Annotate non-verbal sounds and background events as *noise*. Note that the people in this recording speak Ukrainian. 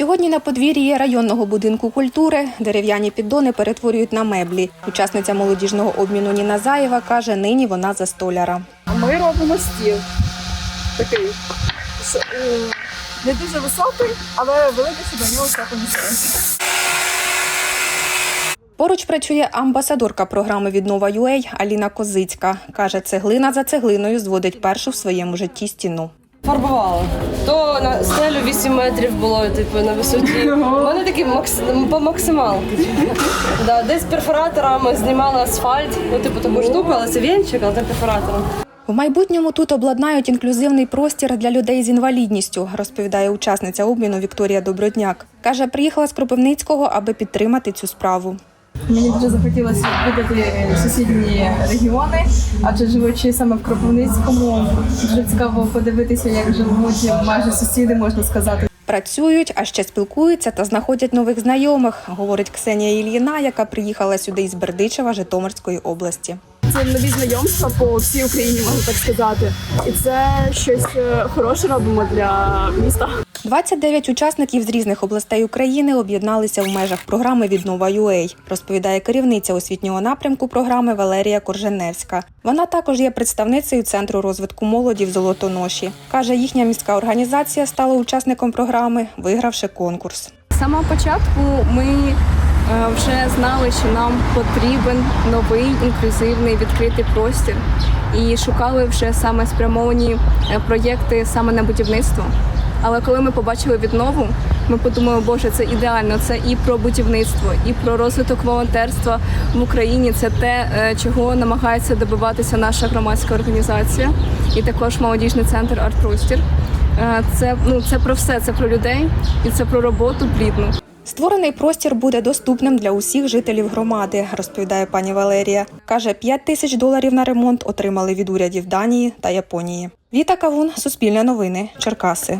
Сьогодні на подвір'ї районного будинку культури дерев'яні піддони перетворюють на меблі. Учасниця молодіжного обміну Ніна Заєва каже, нині вона за столяра. Ми робимо стіл. Такий е, не дуже високий, але великий, що до нього все помістилося. Поруч працює амбасадорка програми Віднова UA Аліна Козицька. Каже, цеглина за цеглиною зводить першу в своєму житті стіну. Фарбувала. То на стелю 8 метрів було, типу, на висоті. Мене такі макс... по максималки. *laughs* Да, десь перфораторами знімали асфальт, ну, типу, таку штуку, але це вінчик, але це перфоратором. В майбутньому тут обладнають інклюзивний простір для людей з інвалідністю, розповідає учасниця обміну Вікторія Добродняк. Каже, приїхала з Кропивницького, аби підтримати цю справу. Мені дуже захотілося відвідати сусідні регіони, адже живучи саме в Кропивницькому, дуже цікаво подивитися, як живуть майже сусіди, можна сказати. Працюють, а ще спілкуються та знаходять нових знайомих, говорить Ксенія Ільїна, яка приїхала сюди із Бердичева Житомирської області. Це нові знайомства по всій Україні, можна так сказати. І це щось е, хороше робимо для міста. 29 учасників з різних областей України об'єдналися в межах програми Віднова UA, розповідає керівниця освітнього напрямку програми Валерія Корженевська. Вона також є представницею центру розвитку молоді в Золотоноші. каже, їхня міська організація стала учасником програми, вигравши конкурс. З самого початку ми е, вже знали, що нам потрібен новий інклюзивний відкритий простір, і шукали вже саме спрямовані е, проєкти саме на будівництво. Але коли ми побачили віднову, ми подумали, боже, це ідеально. Це і про будівництво, і про розвиток волонтерства в Україні. Це те, е, чого намагається добиватися наша громадська організація, і також молодіжний центр Артпростір. Е, Це ну це про все, це про людей і це про роботу плідну. Створений простір буде доступним для усіх жителів громади, розповідає пані Валерія. Каже, 5 тисяч доларів на ремонт отримали від урядів Данії та Японії. Віта Кавун, Суспільне новини, Черкаси.